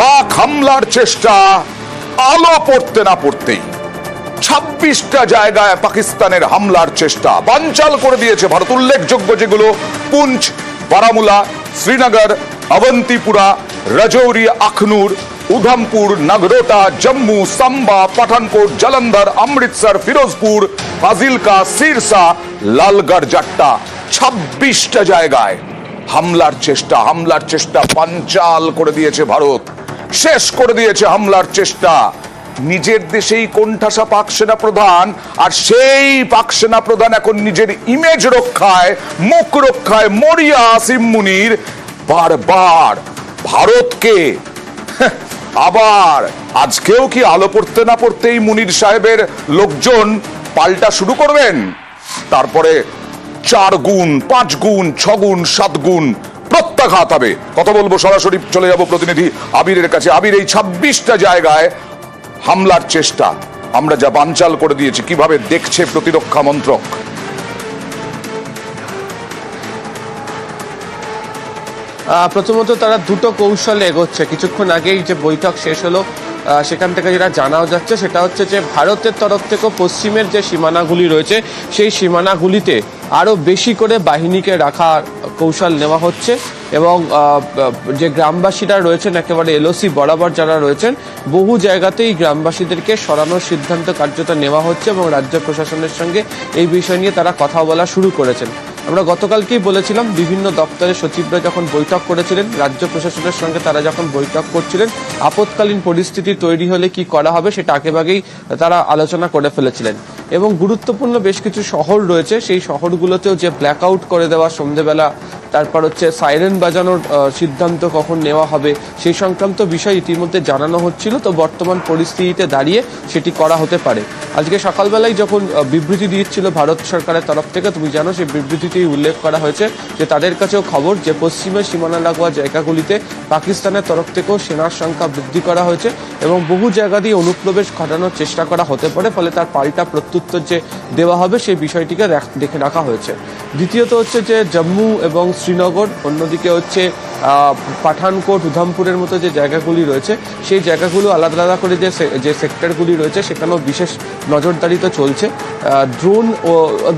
পাক হামলার চেষ্টা, আলো পড়তে না পড়তেই। ছাব্বিশটা জায়গায় পাকিস্তানের হামলার চেষ্টা বানচাল করে দিয়েছে ভারত। উল্লেখযোগ্য যেগুলো, পুঞ্চ, বারামুলা, শ্রীনগর, অবন্তিপুরা, রাজৌরি, আখনুর, উধমপুর, নাগরোটা, জম্মু, সাম্বা, পাঠানকোট, জলন্ধর, অমৃতসর, ফিরোজপুর, ফাজিলকা, সিরসা, লালগড়, জাট্টা। ছাব্বিশটা জায়গায় হামলার চেষ্টা হামলার চেষ্টা পাঞ্চাল করে দিয়েছে ভারত। শেষ করে দিয়েছে হামলার চেষ্টা। নিজের দেশেই কোণঠাসা পাক সেনা প্রধান আর সেই পাক সেনা প্রধান এখন নিজের ইমেজ রক্ষায় মুখ রক্ষায় মরিয়া আসিম মুনির বারবার ভারতকে। হ্যাঁ, আবার আজকেও কি আলো পড়তে না পড়তেই মুনির সাহেবের লোকজন পাল্টা শুরু করবেন? তারপরে চার গুণ পাঁচ গুণ ছ গুণ সাত গুণ প্রত্যাঘাত হবে। কথা বলব সরাসরি, চলে যাব প্রতিনিধি আবিরের কাছে। আবির, এই ছাব্বিশটা জায়গায় হামলার চেষ্টা। আমরা যা বানচাল করে দিয়েছি, কীভাবে দেখছে প্রতিরক্ষা মন্ত্রক? প্রথমত তারা দুটো কৌশলে এগোচ্ছে। কিছুক্ষণ আগেই যে বৈঠক শেষ হলো সেখান থেকে যেটা জানাও যাচ্ছে, সেটা হচ্ছে যে ভারতের তরফ থেকে পশ্চিমের যে সীমানাগুলি রয়েছে, সেই সীমানাগুলিতে আরও বেশি করে বাহিনীকে রাখার কৌশল নেওয়া হচ্ছে এবং যে গ্রামবাসীরা রয়েছেন, একেবারে এলওসি বরাবর যারা রয়েছেন, বহু জায়গাতেই গ্রামবাসীদেরকে সরানোর সিদ্ধান্ত কার্যত নেওয়া হচ্ছে এবং রাজ্য প্রশাসনের সঙ্গে এই বিষয় নিয়ে তারা কথা বলা শুরু করেছেন। আমরা গতকালকেই বলেছিলাম, বিভিন্ন দপ্তরের সচিবরা যখন বৈঠক করেছিলেন, রাজ্য প্রশাসনের সঙ্গে তারা যখন বৈঠক করছিলেন, আপৎকালীন পরিস্থিতি তৈরি হলে কি করা হবে সেটা আগেভাগেই তারা আলোচনা করে ফেলেছিলেন। এবং গুরুত্বপূর্ণ বেশ কিছু শহর রয়েছে, সেই শহরগুলোতেও যে ব্ল্যাক আউট করে দেওয়া সন্ধেবেলা, তারপর হচ্ছে সাইরেন বাজানোর সিদ্ধান্ত কখন নেওয়া হবে সেই সংক্রান্ত বিষয় ইতিমধ্যে জানানো হচ্ছিল। তো বর্তমান পরিস্থিতিতে দাঁড়িয়ে সেটি করা হতে পারে। আজকে সকালবেলায় যখন বিবৃতি দিচ্ছিল ভারত সরকারের তরফ থেকে, তুমি জানো সেই বিবৃতিতেই উল্লেখ করা হয়েছে যে তাদের কাছেও খবর যে পশ্চিমের সীমানা লাগোয়া জায়গাগুলিতে পাকিস্তানের তরফ থেকেও সেনার সংখ্যা বৃদ্ধি করা হয়েছে এবং বহু জায়গা দিয়ে অনুপ্রবেশ ঘটানোর চেষ্টা করা হতে পারে, ফলে তার পাল্টা প্রত্যুত্তর যে দেওয়া হবে সেই বিষয়টিকে দেখে রাখা হয়েছে। দ্বিতীয়ত হচ্ছে যে জম্মু এবং শ্রীনগর, অন্যদিকে হচ্ছে পাঠানকোট, উধামপুরের মতো যে জায়গাগুলি রয়েছে, সেই জায়গাগুলো আলাদা আলাদা করে যে যে সেক্টরগুলি রয়েছে, সেখানেও বিশেষ নজরদারি তো চলছে। ড্রোন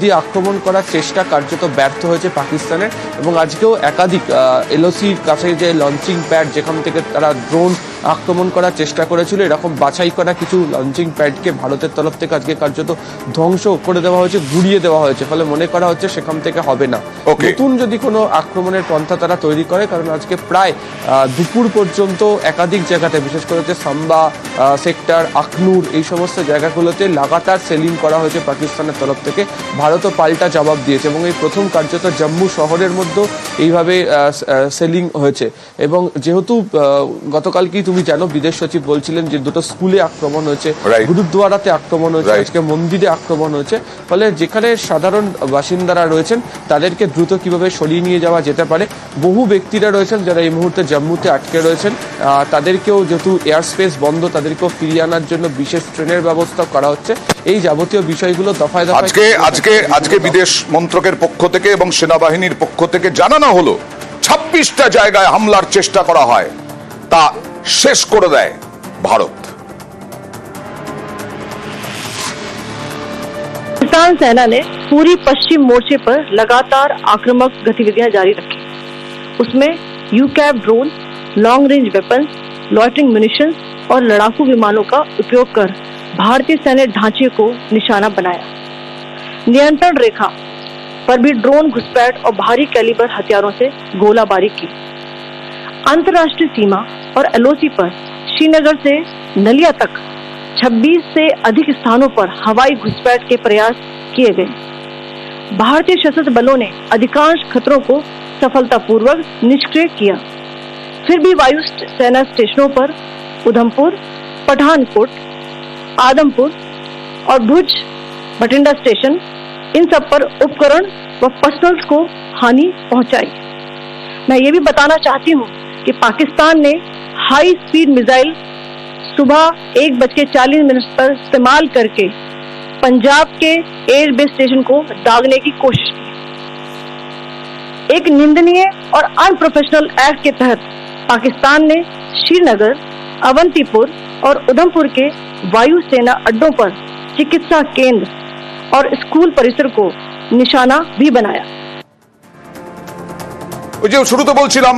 দিয়ে আক্রমণ করার চেষ্টা কার্যত ব্যর্থ হয়েছে পাকিস্তানের। এবং আজকেও একাধিক এলওসির কাছে যে লঞ্চিং প্যাড যেখান থেকে তারা ড্রোন আক্রমণ করার চেষ্টা করেছিল। এরকম বাছাই করা কিছু লঞ্চিং প্যাডকে ভারতের তরফ থেকে আজকে কার্যত ধ্বংস করে দেওয়া হয়েছে গুড়িয়ে দেওয়া হয়েছে। ফলে মনে করা হচ্ছে সেখান থেকে হবে না. নতুন যদি কোনো আক্রমণের পন্থা তারা তৈরি করে কারণ আজকে প্রায় দুপুর পর্যন্ত একাধিক জায়গাতে বিশেষ করে হচ্ছে সাম্বা সেক্টর আখনুর এই সমস্ত জায়গাগুলোতে লাগাতার সেলিং করা হয়েছে পাকিস্তানের তরফ থেকে। ভারতও পাল্টা জবাব দিয়েছে এবং এই প্রথম কার্যত জম্মু শহরের মধ্যেও এইভাবে সেলিং হয়েছে। এবং যেহেতু আহ, গতকালকেই তুমি জানো বিদেশ সচিব বলছিলেন যে দুটো স্কুলে আক্রমণ হয়েছে. গুরুদ্বারাতে আক্রমণ হয়েছে. আজকে মন্দিরে আক্রমণ হয়েছে। ফলে যেখানে সাধারণ বাসিন্দারা রয়েছেন তাদেরকে দ্রুত কীভাবে সরিয়ে নিয়ে যাওয়া যেতে পারে বহু ব্যক্তিরা রয়েছেন যারা এই মুহূর্তে জম্মুতে আটকে রয়েছেন। তাদেরকেও যেহেতু এয়ার স্পেস বন্ধ তাদেরকেও ফিরিয়ে আনার জন্য বিশেষ ট্রেনের ব্যবস্থা করা হচ্ছে। এই যাবতীয় বিষয়গুলো দফায় দফায় আজকে আজকে আজকে বিদেশ মন্ত্রকের পক্ষ থেকে এবং সেনাবাহিনীর পক্ষ থেকে জানানো হলো ছাব্বিশটা জায়গায় হামলার চেষ্টা করা হয়। তা শেষ করে দেয় ভারত पाकिस्तान सेना ने पूरी पश्चिम मोर्चे पर लगातार आक्रामक गतिविधियां जारी रखी उसमें you cab drone long range weapons loitering munition और लड़ाकू विमानों का उपयोग कर भारतीय सैन्य ढांचे को निशाना बनाया नियंत्रण रेखा पर भी ड्रोन घुसपैठ और भारी कैलिबर हथियारों से गोलाबारी की अंतर्राष्ट्रीय सीमा और एलओसी पर श्रीनगर से नलिया तक 26 से अधिक स्थानों पर हवाई घुसपैठ के प्रयास किए गए। भारतीय सशस्त्र बलों ने अधिकांश खतरों को सफलतापूर्वक निष्क्रिय किया। फिर भी वायु सेना स्टेशनों पर उधमपुर, पठानकोट, आदमपुर और भुज, बठिंडा स्टेशन, इन सब पर उपकरण व पर्सनल्स को हानि पहुंचाई। मैं ये भी बताना चाहती हूँ कि पाकिस्तान ने हाई स्पीड मिसाइल सुबह एक बज के चालीस मिनट पर इस्तेमाल करके पंजाब के एयरबेस स्टेशन को दागने की कोशिश की एक निंदनीय और अनप्रोफेशनल एक्ट के तहत पाकिस्तान ने श्रीनगर अवंतीपुर और उधमपुर के वायुसेना अड्डों पर चिकित्सा केंद्र और स्कूल परिसर को निशाना भी बनाया ওই যে শুরুতে বলছিলাম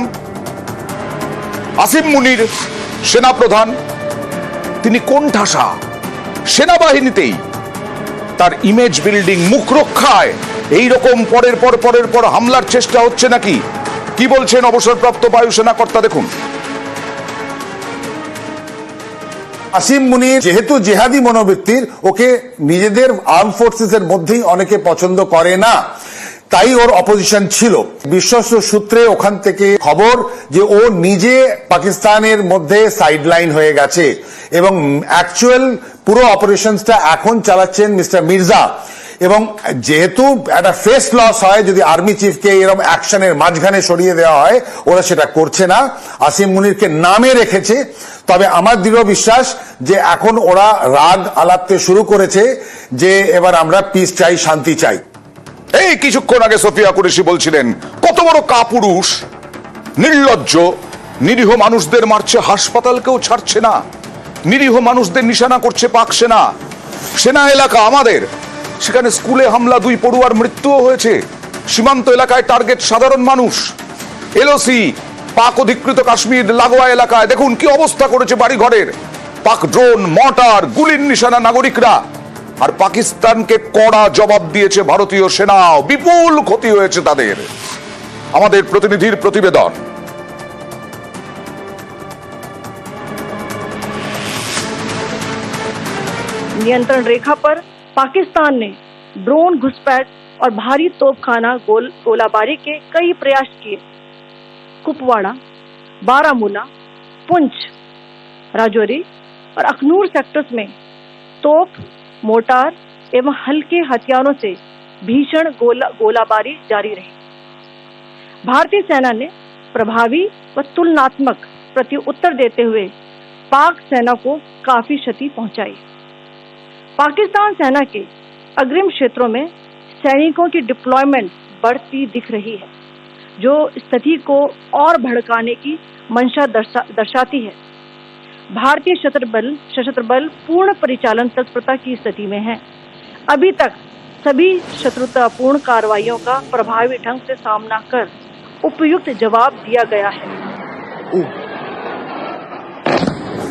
আসিম মুনির সেনাপ্রধান। তিনি কোন ঠাসা সেনাবাহিনীতেই তার ইমেজ বিল্ডিং মুখ রক্ষায়। এই রকম পরের পর পরের পর হামলার চেষ্টা হচ্ছে নাকি? কি বলছেন অবসরপ্রাপ্ত বায়ুসেনা কর্তা দেখুন। আসিম মুনির যেহেতু জেহাদি মনোবৃত্তির, ওকে নিজেদের আর্ম ফোর্সেস এর মধ্যেই অনেকে পছন্দ করে না। তাই ওর অপোজিশন ছিল। বিশ্বস্ত সূত্রে ওখান থেকে খবর যে ও নিজে পাকিস্তানের মধ্যে সাইডলাইন হয়ে গেছে এবং অ্যাকচুয়াল পুরো অপারেশনসটা এখন চালাচ্ছেন মিস্টার মির্জা। এবং যেহেতু একটা ফেস লস হয়, যদি আর্মি চিফকে এরকম অ্যাকশনের মাঝখানে সরিয়ে দেওয়া হয়, ওরা সেটা করছে না। আসিম মুনিরকে নামে রেখেছে। তবে আমার দৃঢ় বিশ্বাস যে এখন ওরা রাগ আলাপতে শুরু করেছে যে এবার আমরা পিস চাই, শান্তি চাই। এই কিছুক্ষণ আগে সোফিয়া কুরেশি বলছিলেন, কত বড় কাপুরুষ, নির্লজ্জ, নিরীহ মানুষদের মারছে, হাসপাতালকেও ছাড়ছে না, নিরীহ মানুষদের নিশানা করছে পাক সেনা সেনা এলাকা আমাদের, সেখানে স্কুলে হামলা, দুই পড়ুয়ার মৃত্যুও হয়েছে। সীমান্ত এলাকায় টার্গেট সাধারণ মানুষ। এলওসি, পাক অধিকৃত কাশ্মীর, লাগোয়া এলাকায়, দেখুন কি অবস্থা করেছে বাড়ি ঘরের পাক ড্রোন, মর্টার, গুলির নিশানা নাগরিকরা। আর পাকিস্তানকে কড়া জবাব দিয়েছে ভারতীয় সেনাও বিপুল ক্ষতি হয়েছে তাদের আমাদের প্রতিনিধির প্রতিবেদন नियंत्रण रेखा पर पाकिस्तान ने ड्रोन घुसपैठ और भारी तोपखाना गोल गोलाबारी के कई प्रयास किए कुपवाड़ा बारामूला पुंछ राजौरी और अखनूर सेक्टर्स में तोप मोटार एवं हल्के हथियारों से भीषण गोला गोलाबारी जारी रही। भारतीय सेना ने प्रभावी व तुलनात्मक प्रति उत्तर देते हुए पाक सेना को काफ़ी क्षति पहुंचाई। पाकिस्तान सेना के अग्रिम क्षेत्रों में सैनिकों की डिप्लॉयमेंट बढ़ती दिख रही है जो स्थिति को और भड़काने की मंशा दर्शा, दर्शाती है। भारतीय सशस्त्र बल सशस्त्र बल पूर्ण परिचालन तत्परता की स्थिति में है। अभी तक सभी शत्रुतापूर्ण कार्रवाइयों का प्रभावी ढंग से सामना कर उपयुक्त जवाब दिया गया है।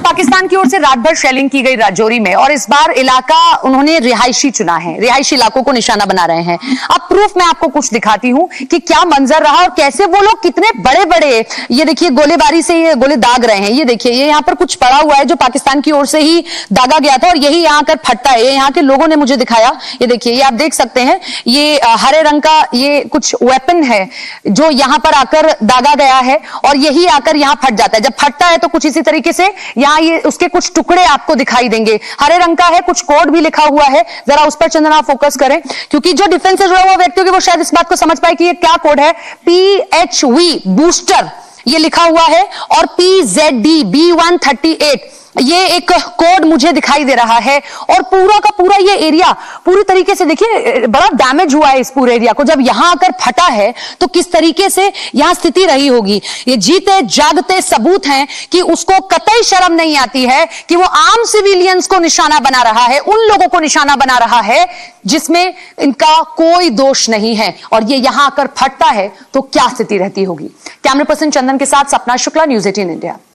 पाकिस्तान की ओर से रात भर शेलिंग की गई राजौरी में। और इस बार इलाका उन्होंने रिहायशी चुना है। रिहायशी इलाकों को निशाना बना रहे हैं। अब प्रूफ मैं आपको कुछ दिखाती हूँ कि क्या मंजर रहा और कैसे वो लोग कितने बड़े बड़े ये देखिए गोलेबारी से ये गोले दाग रहे हैं। ये देखिए, ये यहाँ पर कुछ पड़ा हुआ है जो पाकिस्तान की ओर से ही दागा गया था और यही यहाँ आकर फटता है। यहाँ के लोगों ने मुझे दिखाया। ये देखिए, ये आप देख सकते हैं, ये हरे रंग का ये कुछ वेपन है जो यहाँ पर आकर दागा गया है और यही आकर यहाँ फट जाता है। जब फटता है तो कुछ इसी तरीके से यहाँ ये उसके कुछ टुकड़े आपको दिखाई देंगे। हरे रंग का है, कुछ कोड भी लिखा हुआ है। जरा उस पर चंदना फोकस करें, क्योंकि जो डिफेंस जुड़ा हुआ व्यक्ति होगी वो शायद इस बात को समझ पाए कि ये क्या कोड है। पी एच वी बूस्टर ये लिखा हुआ है, और P Z D B one thirty eight ये एक कोड मुझे दिखाई दे रहा है और पूरा का पूरा ये एरिया पूरी तरीके से देखिए बड़ा डैमेज हुआ है इस पूरे एरिया को। जब यहाँ आकर फटा है तो किस तरीके से यहाँ स्थिति रही होगी? ये जीते, जागते सबूत हैं कि उसको कतई शर्म नहीं आती है कि वो आम सिविलियंस को निशाना बना रहा है, उन लोगों को निशाना बना रहा है जिसमें इनका कोई दोष नहीं है। और ये यहाँ आकर फटता है तो क्या स्थिति रहती होगी? कैमरा पर्सन चंदन के साथ सपना शुक्ला न्यूज़ एटीन इंडिया